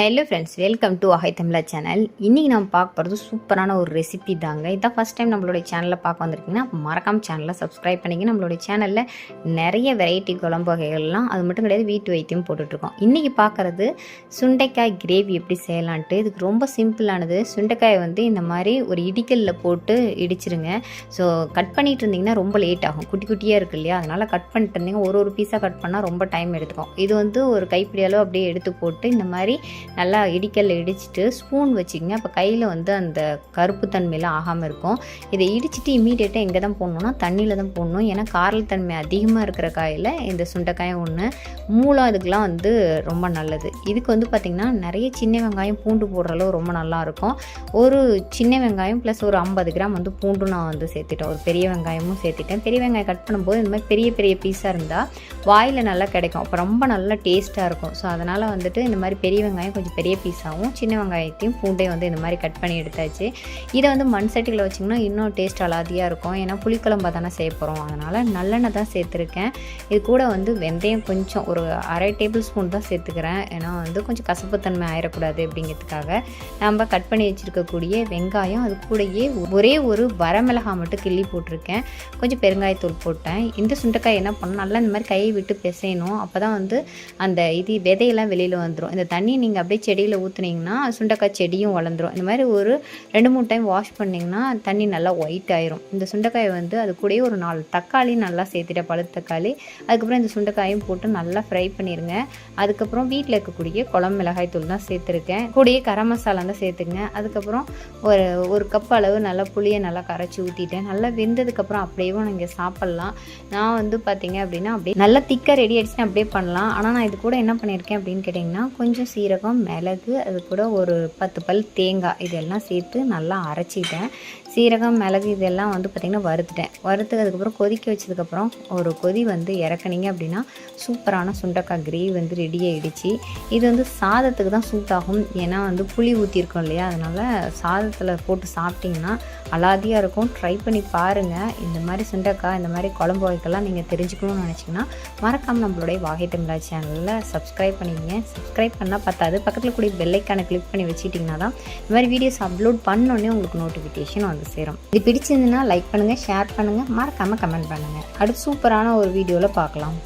Hello friends welcome to Ahai Tamizha channel இன்றைக்கி நம்ம பார்க்க போகிறது சூப்பரான ஒரு ரெசிபி தாங்க. இதான் ஃபஸ்ட் டைம் நம்மளுடைய சேனலில் பார்க்க வந்திருக்கீங்கன்னா மறக்காம சேனலை சப்ஸ்கிரைப் பண்ணிங்க நம்மளுடைய சேனலில் நிறைய வெரைட்டி குழம்பு வகைகள்லாம் அது மட்டும் கிடையாது வீட்டு வைத்தியம் போட்டுட்ருக்கோம். இன்றைக்கி பார்க்குறது சுண்டைக்காய் கிரேவி எப்படி செய்யலான்ட்டு. இதுக்கு ரொம்ப சிம்பிளானது. சுண்டைக்காயை வந்து இந்த மாதிரி ஒரு இடிக்கல்ல போட்டு இடிச்சிருங்க. ஸோ கட் பண்ணிகிட்டு இருந்தீங்கன்னா ரொம்ப லேட் ஆகும். குட்டி குட்டியாக இருக்கு இல்லையா? அதனால் கட் பண்ணிட்டு இருந்தீங்க. ஒரு ஒரு பீஸாக கட் பண்ணால் ரொம்ப டைம் எடுத்துக்கும். இது வந்து ஒரு கைப்பிடி அளவு அப்படியே எடுத்து போட்டு இந்த மாதிரி நல்லா இடிக்கல்ல இடிச்சிட்டு ஸ்பூன் வச்சுக்கங்க அப்போ கையில் வந்து அந்த கருப்பு தன்மையெல்லாம் ஆகாமல் இருக்கும். இதை இடிச்சிட்டு இமீடியட்டாக எங்கே தான் போடணும்னா தண்ணியில் தான் போடணும். ஏன்னா காரல் தன்மை அதிகமாக இருக்கிற காயில் இந்த சுண்டைக்காயும் ஒன்று மூளை அதுக்கெலாம் வந்து ரொம்ப நல்லது. இதுக்கு வந்து பார்த்திங்கன்னா நிறைய சின்ன வெங்காயம் பூண்டு போடுற அளவு ரொம்ப நல்லா இருக்கும். ஒரு சின்ன வெங்காயம் ப்ளஸ் ஒரு ஐம்பது கிராம் வந்து பூண்டும் நான் வந்து சேர்த்துட்டேன். ஒரு பெரிய வெங்காயமும் சேர்த்துட்டேன். பெரிய வெங்காயம் கட் பண்ணும்போது இந்த மாதிரி பெரிய பெரிய பீஸாக இருந்தால் வாயில் நல்லா கிடைக்கும். அப்போ ரொம்ப நல்லா டேஸ்ட்டாக இருக்கும். ஸோ அதனால் வந்துட்டு இந்த மாதிரி பெரிய வெங்காயம் கொஞ்சம் பெரிய பீஸாகவும் சின்ன வெங்காயத்தையும் பூண்டையும் வந்து இந்த மாதிரி கட் பண்ணி எடுத்தாச்சு. இதை வந்து மண் சட்டியில் வச்சிங்கன்னா இன்னும் டேஸ்ட் அலாதியாக இருக்கும். ஏன்னா புளிக்குழம்பா தானே செய்ய போகிறோம் அதனால் நல்லெண்ணெய் தான் சேர்த்துருக்கேன். இது கூட வந்து வெந்தயம் கொஞ்சம் ஒரு அரை டேபிள் ஸ்பூன் தான் சேர்த்துக்கிறேன். ஏன்னா வந்து கொஞ்சம் கசப்புத்தன்மை ஆயிடக்கூடாது அப்படிங்கிறதுக்காக. நம்ம கட் பண்ணி வச்சுருக்கக்கூடிய வெங்காயம் அது கூடயே ஒரே ஒரு வரமிளகாய் மட்டும் கிள்ளி போட்டிருக்கேன். கொஞ்சம் பெருங்காயத்தூள் போட்டேன். இந்த சுண்டைக்காய் என்ன பண்ணணும்? நல்லா இந்த மாதிரி கையை விட்டு பிசையணும். அப்போ தான் வந்து அந்த இது விதையெல்லாம் வெளியில் வந்துடும் இந்த தண்ணி நீங்கள் அப்படியே செடியில் ஊற்றுனீங்கன்னா சுண்டைக்காய் செடியும் வளர்ந்துடும் இந்த மாதிரி ஒரு ரெண்டு மூணு டைம் வாஷ் பண்ணிங்கன்னா தண்ணி நல்லா ஒயிட் ஆயிரும். இந்த சுண்டைக்காயை வந்து அது கூடயே ஒரு நாலு தக்காளி நல்லா சேர்த்துட்டேன் பழுத்த தக்காளி. அதுக்கப்புறம் இந்த சுண்டைக்காயும் போட்டு நல்லா ஃப்ரை பண்ணிடுங்க அதுக்கப்புறம் வீட்டில் இருக்கக்கூடிய குழம்பு மிளகாய் தூள் தான் சேர்த்துருக்கேன். கூடயே கரம் மசாலா தான் சேர்த்துங்க அதுக்கப்புறம் ஒரு ஒரு கப் அளவு நல்லா புளியை நல்லா கரைச்சி ஊற்றிட்டேன் நல்லா வெந்ததுக்கப்புறம் அப்படியே நீங்கள் சாப்பிட்லாம். நான் வந்து பார்த்தீங்க அப்படின்னா அப்படியே நல்லா திக்காக ரெடி ஆகிடுச்சுன்னு அப்படியே பண்ணலாம். ஆனால் நான் இது கூட என்ன பண்ணியிருக்கேன் அப்படின்னு கேட்டிங்கன்னா கொஞ்சம் சீரகம் மிளகு அது கூட ஒரு பத்து பல் தேங்காய் இதெல்லாம் சேர்த்து நல்லா அரைச்சிட்டேன். சீரகம் மிளகு இதெல்லாம் வந்து பார்த்திங்கன்னா வறுத்துட்டேன். வறுத்ததுக்கப்புறம் கொதிக்க வச்சதுக்கப்புறம் ஒரு கொதி வந்து இறக்குனீங்க அப்படின்னா சூப்பரான சுண்டக்காய் கிரேவி வந்து ரெடி ஆகிடுச்சு இது வந்து சாதத்துக்கு தான் சூட் ஆகும் ஏன்னா வந்து புளி ஊற்றிருக்கோம் இல்லையா? அதனால் சாதத்தில் போட்டு சாப்பிட்டிங்கன்னா அலாதியாக இருக்கும். ட்ரை பண்ணி பாருங்கள் இந்த மாதிரி சுண்டக்காய் இந்த மாதிரி குழம்பு வகைக்கெல்லாம் நீங்கள் தெரிஞ்சுக்கணும்னு நினச்சிங்கன்னா மறக்காமல் நம்மளுடைய வாகை தமிழா சேனலில் சப்ஸ்கிரைப் பண்ணிக்கங்க. சப்ஸ்கிரைப் பண்ணால் பத்தாது பக்கத்தில் கூடிய பெல்லைக்கான கிளிக் பண்ணி வச்சுட்டிங்கன்னா தான் இந்த மாதிரி வீடியோஸ் அப்லோட் பண்ணோன்னே உங்களுக்கு நோட்டிஃபிகேஷன் வந்து சேரும். இது பிடிச்சிருந்துன்னா லைக் பண்ணுங்கள் ஷேர் பண்ணுங்கள் மறக்காமல் கமெண்ட் பண்ணுங்கள் அடுத்து சூப்பரான ஒரு வீடியோவில் பார்க்கலாம்.